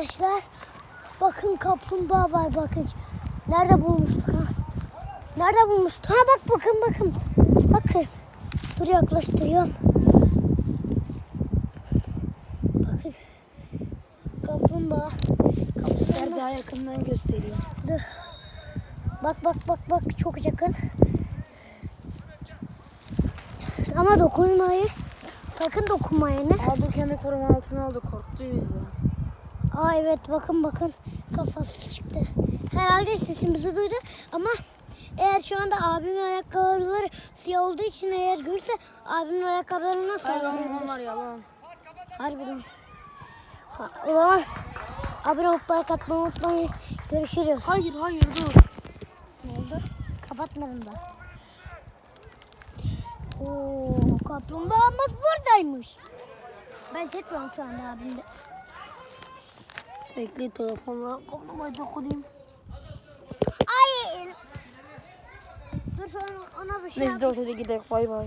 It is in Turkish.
arkadaşlar. Bakın kaplumbağa var bakın. Nerede bulmuştuk ha? Nerede bulmuştuk? Ha bak bakın bakın. Bakın. Dur yaklaştırıyorum. Bakın. Kaplumbağa. Kapısını Ver daha yakından göstereyim. Dur. Bak bak bak bak çok yakın. Ama dokunmayı. Sakın dokunmayın. Dur kendi koruma altına aldı korktu bizden. Aa evet bakın bakın kafası çıktı. Herhalde sesimizi duydu ama eğer şu anda abimin ayakkabıları siyah olduğu için eğer görürse abimin ayakkabıları nasıl Hayır onlar, onlar yalan. Harbiden. Ha, o zaman abone olup like atmayı unutmayın. Görüşürüz. Hayır hayır dur. Ne oldu? Kapatmadım da. Oo, kaplumbağamız buradaymış. Ben çekmiyorum şu anda abimde. Bekle telefonla kaplamayı dokunayım. Hayır. Dur sonra ona bir şey Neyse dur hadi gidelim bay bay.